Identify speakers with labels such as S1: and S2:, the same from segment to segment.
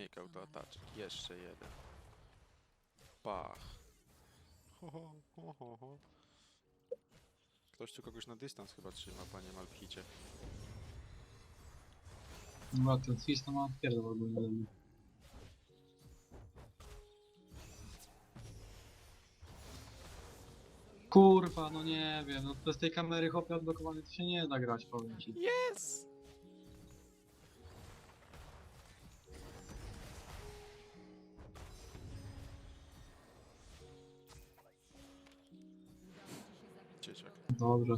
S1: Make autoataczek. Jeszcze jeden. Pach. Ho, ho, ho, ho, ho. Ktoś tu kogoś na dystans chyba trzyma, panie Malpchicie.
S2: No ten twist to ma pierdol ogólnie ode mnie. Kurwa, no nie wiem, no bez tej kamery hopie odblokowanej to się nie da grać, powiem ci.
S1: Yes!
S2: Dobrze.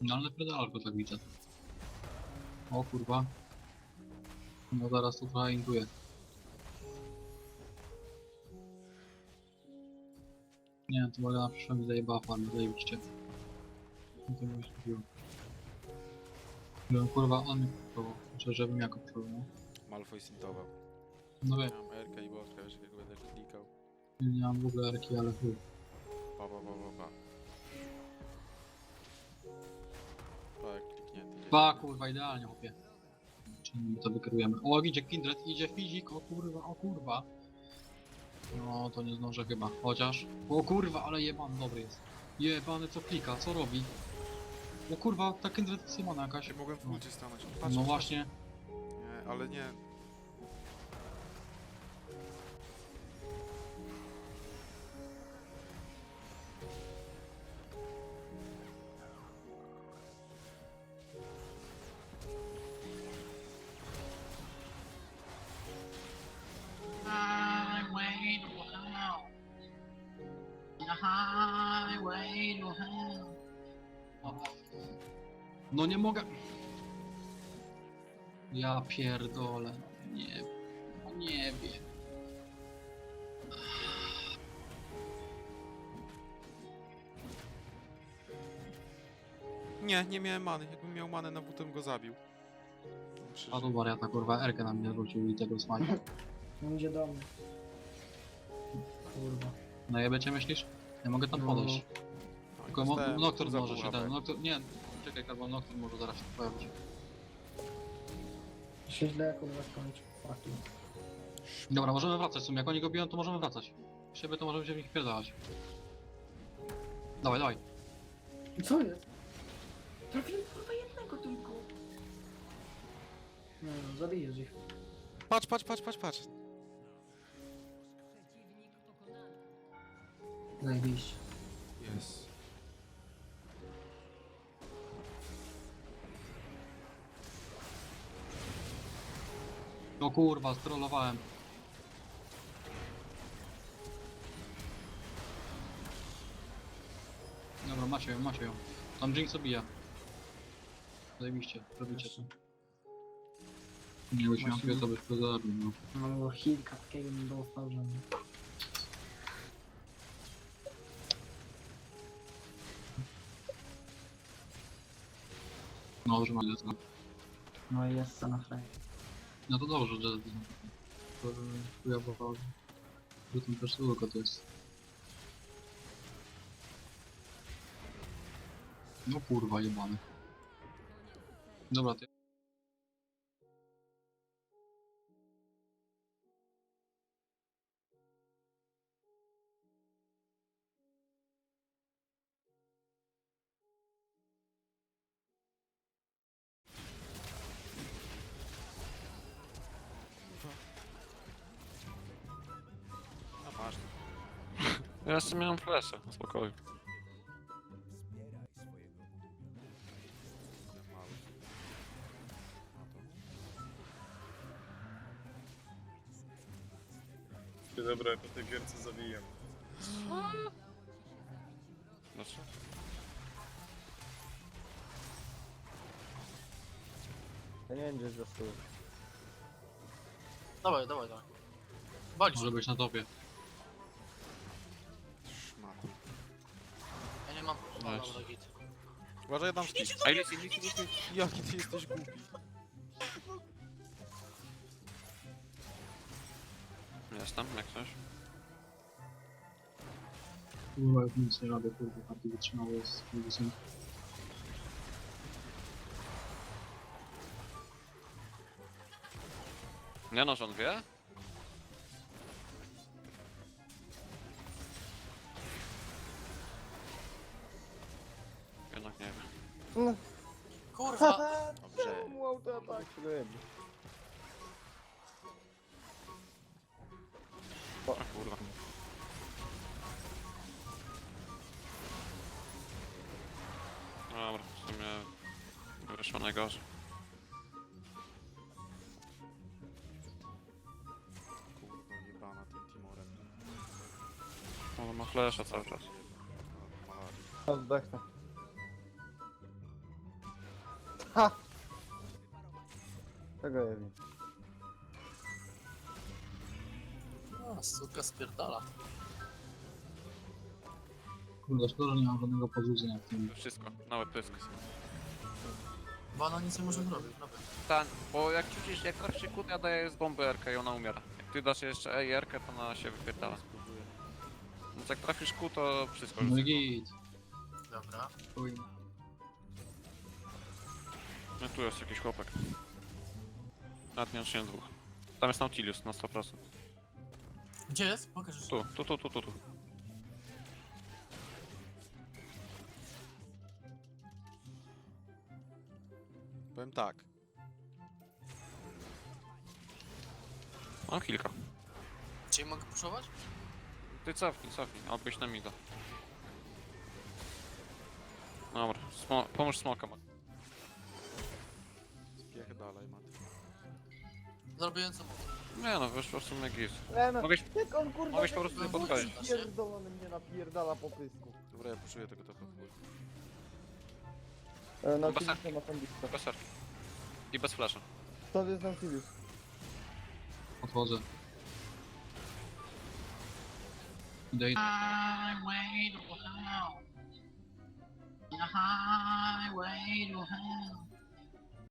S2: No ale pedal go tak widzę. O kurwa. No zaraz tu trochę intuję. Nie, to mogę na przyszłym zajebała farmę, zajebiście. No to mi się Żebym kurwa on mnie kupował. Znaczy, żebym ja kupował, no.
S1: Malfoy sintował.
S2: No wiem,
S1: Miałem Erkę i Botka, wiesz jak będę klikał.
S2: nie mam w ogóle erki, ale chuj.
S1: Pa, pa, pa, pa, pa. Pa, jak kliknięty.
S2: Ba, kurwa, idealnie, chłopie. Czyli my to wykierujemy. O, idzie Kindred, idzie Fizik, o kurwa, o kurwa. No, to nie zdążę chyba, chociaż... O kurwa, ale jebany dobry jest. Jebany co klika, co robi? O kurwa, ta Kindred jebana jakaś.
S1: Ja mogłem w
S2: No.
S1: ulcie stanąć. Patrz,
S2: No
S1: patrz,
S2: właśnie,
S1: Nie, ale nie.
S2: Highway to hell. The highway to hell. No nie mogę. Ja pierdolę. Nie. No nie wiem.
S1: Nie, nie miałem many. Jakbym miał manę na butem go zabił. Muszę
S2: A tu wariata kurwa Erkę na mnie rzucił i tego smajka.
S3: On idzie do mnie. Kurwa.
S2: No jebie cię myślisz? Nie mogę tam
S3: No.
S2: podejść.
S1: No,
S2: Tylko mo- Nocturne
S1: za
S2: może się ten. Noctur... Nie, czekaj Karbo, Nocturne może zaraz się pojawić.
S3: Się źle skończy. Fucking.
S2: Dobra, możemy wracać w sumie. Jak oni go biją, to możemy wracać. Siebie to możemy się w nich pierdalać. Dawaj, dawaj.
S3: Co jest? Trafiłem kurwa jednego tylko. Nie no, zabijesz ich.
S1: Patrz, patrz, patrz, patrz, patrz.
S3: Zajebiście.
S1: Jest.
S2: No kurwa, strollowałem. Dobra, macie ją, macie ją. Tam Jinx obija. Zajebiście, robicie to. Nie
S3: Właśnie.
S2: to byś to zabił, no.
S3: No bo healka takiego nie dostał, że...
S2: No, Dobrze, mamy to.
S3: No i jest na frame.
S2: No to dobrze, że... To chujowo, że tam też tylko to jest. No kurwa, jebany. Dobra, ty...
S4: Ja jeszcze miałem flesze, spokojnie.
S1: No to.
S5: Dobra, po tej gierce zawijam.
S4: Znaczy?
S6: Ja nie wiem, gdzie jest zastół.
S7: Dawaj, dawaj, dawaj. Walić.
S2: Może być na topie.
S7: No,
S4: Nice.
S7: dobra, git.
S1: Uważaj, dam styk.
S4: A ile jest innych
S1: Jaki ty jesteś głupi.
S4: Jestem, jak coś.
S2: Kurwa, jak nic nie robię, kurwa, partii wytrzymały jest z
S4: Nie no, że on wie?
S7: Kurwa!
S1: Dobrze.
S6: Mu autoatak robi.
S4: A kurwa. Dobra, w sumie wyszło najgorzej.
S1: Kurwa, jebana tym Timorem.
S4: On ma flesza cały czas.
S1: A, malarii.
S6: Ha! Tego nie wiem.
S7: A, suka spierdala.
S2: Kurde, szkoda, że nie mam żadnego podrzucenia w tym.
S4: Wszystko, nawet pysk.
S7: Bo ona nic nie może zrobić, nawet.
S4: Tak, bo jak rzucisz, jak trafisz się kłótnia, daje z bomby RK i ona umiera. Jak ty dasz jeszcze E i RK, to ona się wypierdala. Więc jak trafisz Q, to wszystko
S2: No git.
S7: Dobra.
S2: Chuj.
S4: No tu jest jakiś chłopak. Nie odczynię dwóch. Tam jest Nautilus na 100%.
S7: Gdzie jest? Pokaż.
S4: Tu, tu, tu, tu, tu. tu.
S1: Powiem tak.
S4: Mam kilka.
S7: Czyli mogę puszować?
S4: Ty cofnij, cofnij, a odbyś na mida. Dobra, smo pomóż smokom.
S1: Spiech dalej, Mat.
S7: Zrobiłem co mogę.
S4: Nie no, wyszło w sumie git.
S6: Lena,
S4: Mogłeś,
S6: jak on kurwa
S4: mogłeś po prostu nie podchodzić.
S6: pierdolony mnie napierdala po pysku.
S1: Dobra, ja puszuję tego topa.
S6: E,
S4: Chyba
S6: Nautilus ma blisko.
S4: Bez. I bez flasha.
S6: To jest Nautilus.
S2: Podchodzę. Idę, idę.
S7: Highway to hell. The highway to hell.